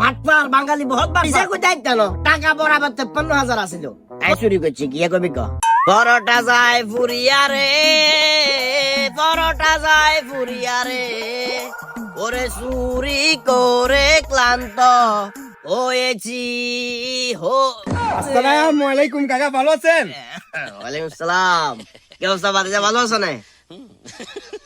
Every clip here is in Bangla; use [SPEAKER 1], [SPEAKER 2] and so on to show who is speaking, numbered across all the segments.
[SPEAKER 1] বাটপার বাঙালি বহুত বার পিছে কই ন টাকা বরাবর তেপ্পান্ন হাজার আছিল। আই চুরি করছি কি? কবি ক? পরোটা যায় ফুরিয়া রে পরোটা যায় ফুরিয়া রে। ওরে চুরি করে ক্লান্ত হয়েছি হো
[SPEAKER 2] আসসালামু আলাইকুম কাকা ভালো আছেন?
[SPEAKER 1] ওয়ালাইকুম সালাম। কি অবস্থা বাদিজা ভালো আছো না?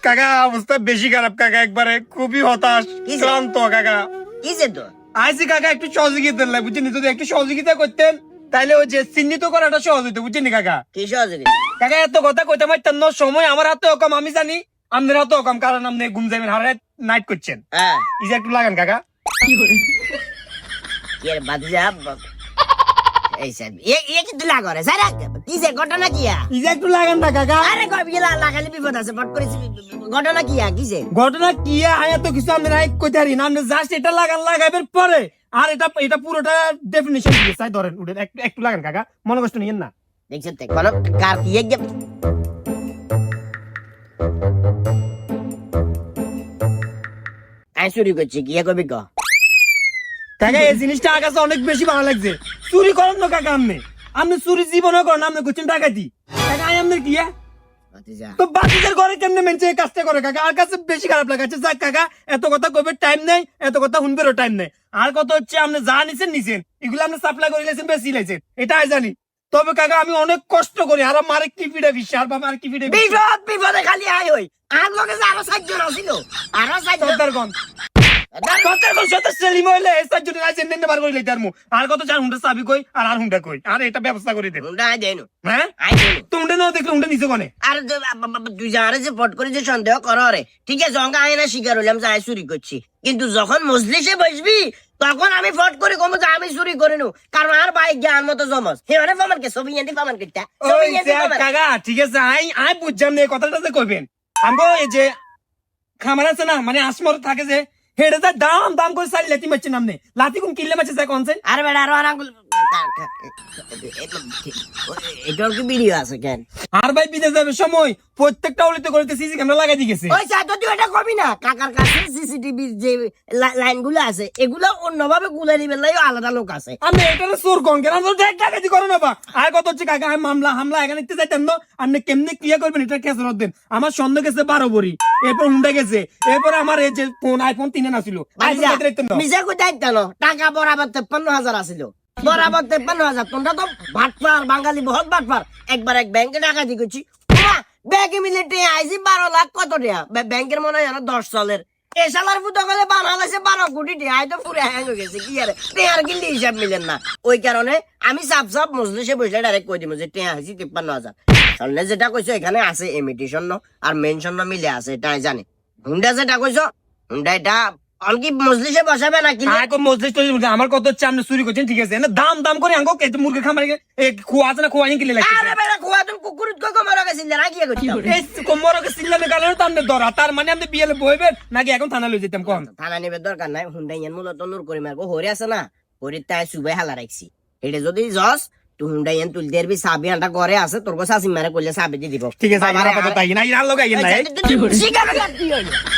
[SPEAKER 2] কাকা অবস্থা বেশি খারাপ কাকা একবারে খুবই হতাশ
[SPEAKER 1] কি
[SPEAKER 2] ক্লান্ত কাকা।
[SPEAKER 1] কিসে তো
[SPEAKER 2] আইসি কাকা একটু সহযোগিতা লাগে বুঝছেন? যদি একটু সহযোগিতা করতেন তাহলে ওই যে চিহ্নিত করাটা সহজ হইতো বুঝছেন কাকা?
[SPEAKER 1] কি সহযোগিতা?
[SPEAKER 2] কাকা এত কথা কইতে পারতেন না সময় আমার হাতে কম আমি জানি আপনার হাতে কম কারণ আপনি ঘুম যাবেন হারে নাইট করছেন।
[SPEAKER 1] হ্যাঁ।
[SPEAKER 2] যে একটু লাগান কাকা।
[SPEAKER 1] কি আর বাদিজা এই স্যার এ এ কি তুলা করে স্যার কিসে ঘটনা কিয়া
[SPEAKER 2] এই একটু লাগান না কাকা।
[SPEAKER 1] আরে কবি লাগালে বিপদ আছে ফট করেছি ঘটনা কিয়া কিসে
[SPEAKER 2] ঘটনা কি আয়া তো কিছু আপনি নাই কইতে না। আপনি জাস্ট এটা লাগান লাগাইবের পরে আর এটা এটা পুরোটা ডেফিনিশন দিয়ে চাই ধরেন উঠেন একটু একটু লাগান কাকা। মনে কষ্ট নিয়েন না।
[SPEAKER 1] দেখছেন তো কোন কার কি আই চুরি করছি কি কবি
[SPEAKER 2] কাকা এই জিনিসটা আমার অনেক বেশি ভালো লাগছে। চুরি করেন না কাকা আপনি। আপনি চুরি জীবনে করেন আপনি করছেন ডাকাতি কাকা। আই আপনার কি? তো বাকিদের ঘরে কেমনে মেনছে এই কাজটা করে কাকা? আর কাছে বেশি খারাপ লাগাচ্ছে যাক কাকা এত কথা কইবে টাইম নেই এত কথা শুনবেরও টাইম নেই। আর কথা হচ্ছে আপনি যা নিছেন নিছেন। এগুলো আপনি সাপ্লাই করে লেছেন বেশি লেছেন এটা আমি জানি। তবে কাকা আমি অনেক কষ্ট করি। আর আমার কি পিঠে বিশ্ব আর বাবা আর কি পিঠে
[SPEAKER 1] বিপদ বিপদে খালি আই হই আর লগে যে আরও চারজন আছিল আরও চারজন
[SPEAKER 2] আর কত চার হুন্ডা চাবি কই আর আর হুন্ডা কই? আর এটা ব্যবস্থা করে দেন
[SPEAKER 1] হুন্ডা আই দেনু।
[SPEAKER 2] হ্যাঁ?
[SPEAKER 1] আই দেনু।
[SPEAKER 2] তো হুন্ডা না দেখলে হুন্ডা নিচে কোনে
[SPEAKER 1] আর যে বা- বা- বা- তুই যারে যে ফট করে যে সন্দেহ কর রে। ঠিক আছে অঙ্কা আয়না স্বীকার হইলাম যে আই চুরি করছি। কিন্তু যখন মজলিসে বসবি তখন আমি ফট করে কমো যে আমি চুরি করে নু কারণ আর ভাই জ্ঞান মতো জমস হে মানে কে? ছবি এনে
[SPEAKER 2] কাকা ঠিক আছে আই আই বুঝলাম না এই কথাটা যে কইবেন। আমগো এই যে খামার আছে না মানে আসমর থাকে যে হেডে দাম দাম করে সারি লাতি মারছে নামনে। লাতি কোন কিনলে মারছে যা কোনছে
[SPEAKER 1] আরে বেড়া আরও আনাগুল এটার কি ভিডিও আছে কেন
[SPEAKER 2] আর ভাই বিদেশ যাবে সময় প্রত্যেকটা অলিতে গলিতে সিসি ক্যামেরা লাগাই দিয়ে গেছে।
[SPEAKER 1] ওই তুই এটা কবি না? কাকার কাছে সিসিটিভি যে লাইনগুলো আছে এগুলো অন্যভাবে গুলে লাই আলাদা লোক আছে।
[SPEAKER 2] আমি এটা কন কেন আমি দেখ করো না বা। আর কত হচ্ছে কাকা? আমি মামলা হামলা এখানে নিতে না? আপনি কেমনে করবেন? এটা দেন আমার সন্দেহ গেছে বারো বড়ি এরপর হুন্ডা গেছে। এরপর আমার এই যে ফোন আইফোন তিনে না ছিল
[SPEAKER 1] টাকা বরাবর তেপ্পান্ন হাজার আছিল। বরাবর তেপ্পান্ন হাজার, তোমরা তো ভাটপার বাঙালি বহুত ভাটপার একবার এক ব্যাংকে দিয়ে করছি। বারো লাখ কত ব্যাংকের মনে হয় দশ সালের। এ সালার ফুটো বাংলাদেশে বারো কোটি হ্যাং হয়ে গেছে, কি আরে? টিয়ার কিন্তু হিসাব মিলেন না। ওই কারণে আমি সাপ সাপ মজলিসে বসলে ডাইরেক্ট কই দিব যে টিয়া আইছি তিপ্পান্ন হাজার। সামনে যেটা কইছো এখানে আছে ইমিটেশন আর মেনশন মিলে আছে, এটা জানি। হুন্ডা যেটা কইছো, হুন্ডা এটা অনকি মজলিসে বসাবে না কি
[SPEAKER 2] আর কোন মজলিস টজলিস আমার কত হচ্ছে আপনি চুরি করছেন ঠিক আছে না দাম দাম করে আঙ্গো এই যে মুরগি খামারে এ খোয়া আছে না খোয়া কিনলে
[SPEAKER 1] আরে বেটা কুয়া তুমি কুকুরত কই কমার গেছিল না কি করছ
[SPEAKER 2] এই কোমরকে সিল্লামে কারণে তো আপনি ধরা তার মানে আপনি বিয়েলে বইবেন নাকি এখন থানা লই যেতাম কোন
[SPEAKER 1] থানা নিবে দরকার নাই হুন্ডা ইয়ান মূলত নূর করি মারবো হরে আছে না হরি তাই হালা রাখছি এটা যদি জস তুই হুন্ডা ইয়ান তুল দেরবি সাবি আনটা করে আছে তোর কো সাসি মারে কইলে সাবি দি দিব
[SPEAKER 2] ঠিক আছে আমার তাই না না